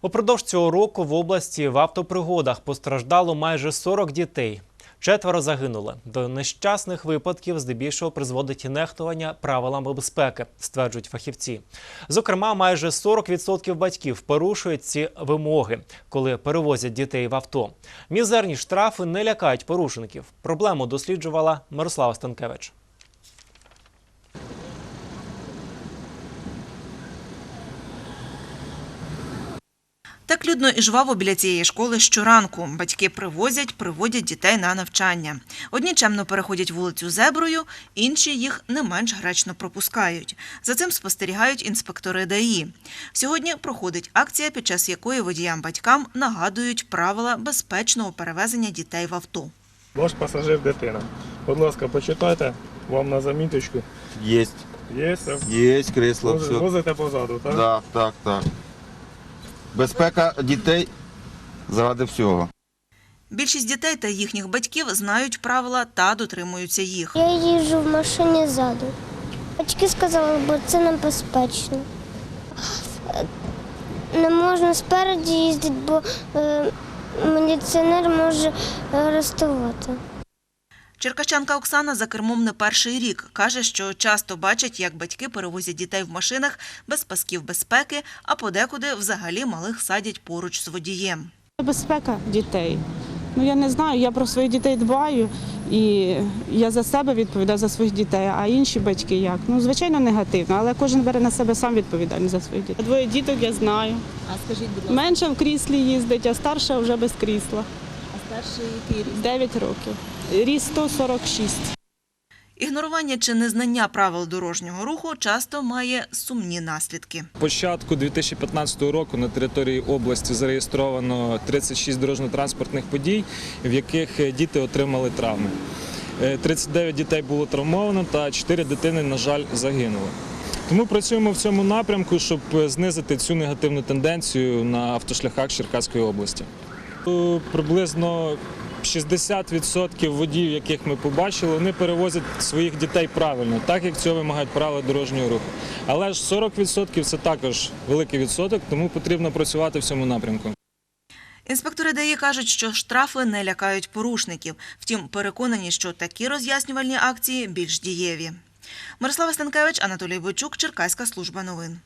Упродовж цього року в області в автопригодах постраждало майже 40 дітей. Четверо загинули. До нещасних випадків здебільшого призводить нехтування правилами безпеки, стверджують фахівці. Зокрема, майже 40% батьків порушують ці вимоги, коли перевозять дітей в авто. Мізерні штрафи не лякають порушників. Проблему досліджувала Мирослава Станкевич. Так людно і жваво біля цієї школи щоранку. Батьки привозять, приводять дітей на навчання. Одні чемно переходять вулицю зеброю, інші їх не менш гречно пропускають. За цим спостерігають інспектори ДАІ. Сьогодні проходить акція, під час якої водіям-батькам нагадують правила безпечного перевезення дітей в авто. Ваш пасажир дитина. Будь ласка, почитайте, вам на заміточку. Є все. Есть кресло, Возите позаду, так? Так, так, так. Безпека дітей заради всього. Більшість дітей та їхніх батьків знають правила та дотримуються їх. Я їжджу в машині ззаду. Батьки сказали, бо це небезпечно. Не можна спереді їздити, бо е, міліціонер може е, арестувати. Черкащанка Оксана за кермом не перший рік. Каже, що часто бачить, як батьки перевозять дітей в машинах без пасків безпеки, а подекуди взагалі малих садять поруч з водієм. Безпека дітей. Ну я не знаю, я про своїх дітей дбаю і я за себе відповідаю за своїх дітей, а інші батьки як? Ну, звичайно, негативно, але кожен бере на себе сам відповідальність за своїх дітей. Двоє діток я знаю. А скажіть, будь ласка, Менша в кріслі їздить, а старша вже без крісла. Старший який рік? 9 років. Ріст 146. Ігнорування чи незнання правил дорожнього руху часто має сумні наслідки. початку 2015 року на території області зареєстровано 36 дорожньо-транспортних подій, в яких е, діти отримали травми. Е, 39 дітей було травмовано та 4 дитини, на жаль, загинули. Тому працюємо в цьому напрямку, щоб е, знизити цю негативну тенденцію на автошляхах Черкаської області. Приблизно 60% водіїв, яких ми побачили, вони перевозять своїх дітей правильно, так як цього вимагають правила дорожнього руху. Але ж 40% це також великий відсоток, тому потрібно працювати в цьому напрямку. Інспектори ДАІ кажуть, що штрафи не лякають порушників. Втім, переконані, що такі роз'яснювальні акції більш дієві. Мирослава Станкевич, Анатолій Бойчук, Черкаська служба новин.